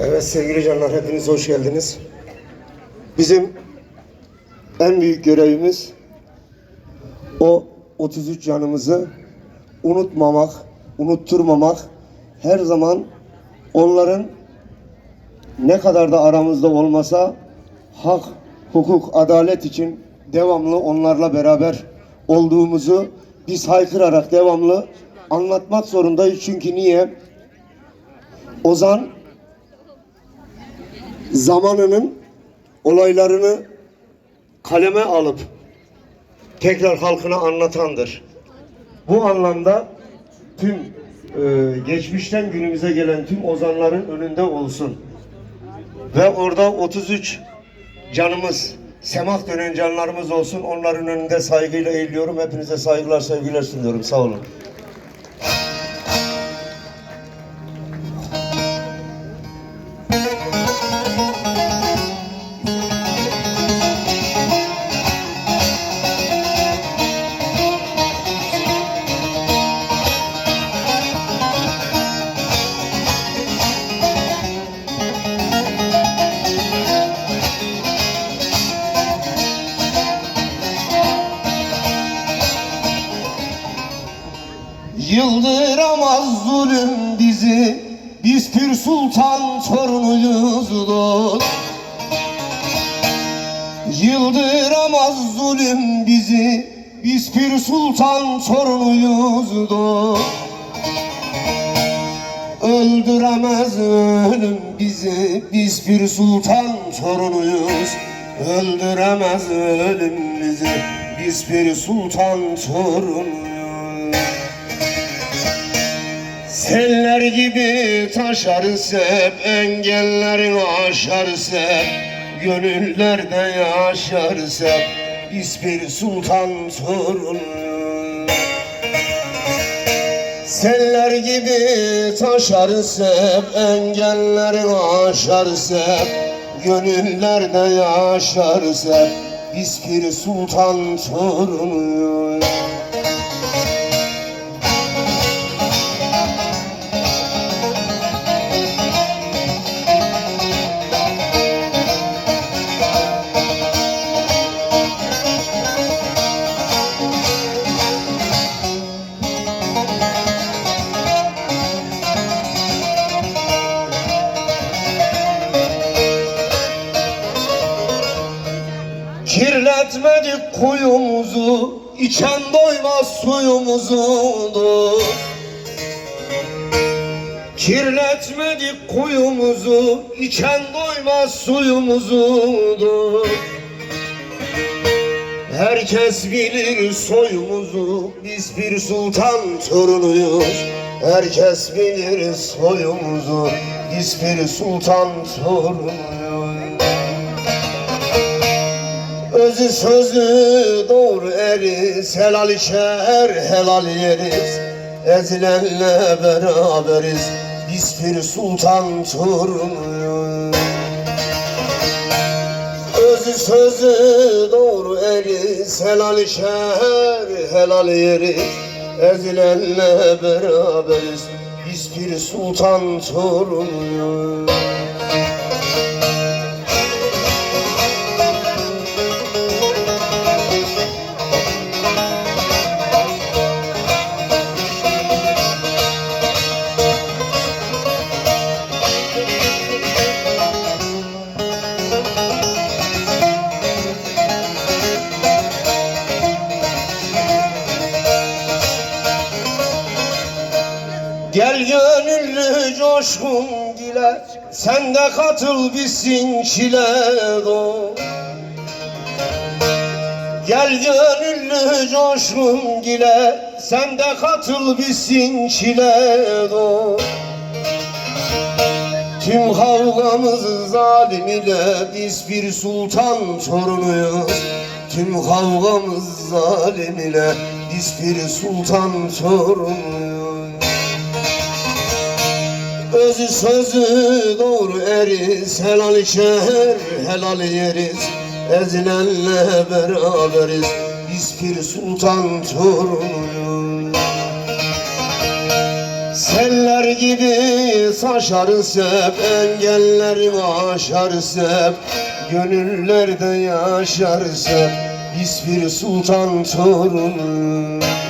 Evet sevgili canlar hepiniz hoş geldiniz. Bizim en büyük görevimiz o 33 canımızı unutmamak, unutturmamak, her zaman onların ne kadar da aramızda olmasa hak, hukuk, adalet için devamlı onlarla beraber olduğumuzu biz haykırarak devamlı anlatmak zorundayız. Çünkü niye? Ozan zamanının olaylarını kaleme alıp tekrar halkına anlatandır. Bu anlamda tüm e, geçmişten günümüze gelen tüm ozanların önünde olsun. Ve orada 33 canımız, semak dönen canlarımız olsun. Onların önünde saygıyla eğiliyorum. Hepinize saygılar, sevgiler sunuyorum. Sağ olun. Yıldıramaz zulüm bizi Biz Pir Sultan torunuyuz dost. Yıldıramaz zulüm bizi Biz Pir Sultan torunuyuz dost. Öldüremez ölüm bizi Biz Pir Sultan torunuyuz. Öldüremez ölüm bizi Biz Pir Sultan torunuyuz Seller gibi taşarız hep Engelleri aşarız hep Gönüllerde yaşarız hep Biz bir sultan torunuyuz Seller gibi taşarız hep Engelleri aşarız hep Gönüllerde yaşarız hep Biz bir sultan torunuyuz Kirletmedik kuyumuzu, içen doymaz suyumuzu. Kirletmedik kuyumuzu, içen doymaz suyumuzu. Herkes bilir soyumuzu, biz bir sultan torunuyuz. Herkes bilir soyumuzu, biz bir sultan torunuyuz. Özü sözü doğru eriz Helal içer helal yeriz. Ezilenle beraberiz Biz bir sultan torunuyuz Özü sözü doğru eriz Helal içer helal yeriz. Ezilenle beraberiz Biz bir sultan torunuyuz Gel gönüllü coşkun dile Sen de katıl bitsin çile dost Gel gönüllü coşkun dile Sen de katıl bitsin çile dost Tüm kavgamız zalim ile Biz bir sultan torunuyuz. Tüm kavgamız zalim ile Biz bir sultan torunuyuz Özü sözü doğru eriz Helal içer helal yeriz. Ezilenle beraberiz Biz bir sultan torunuyuz. Seller gibi taşarız hep Engelleri aşarız hep Gönüllerde yaşarız hep Biz bir sultan torunuyuz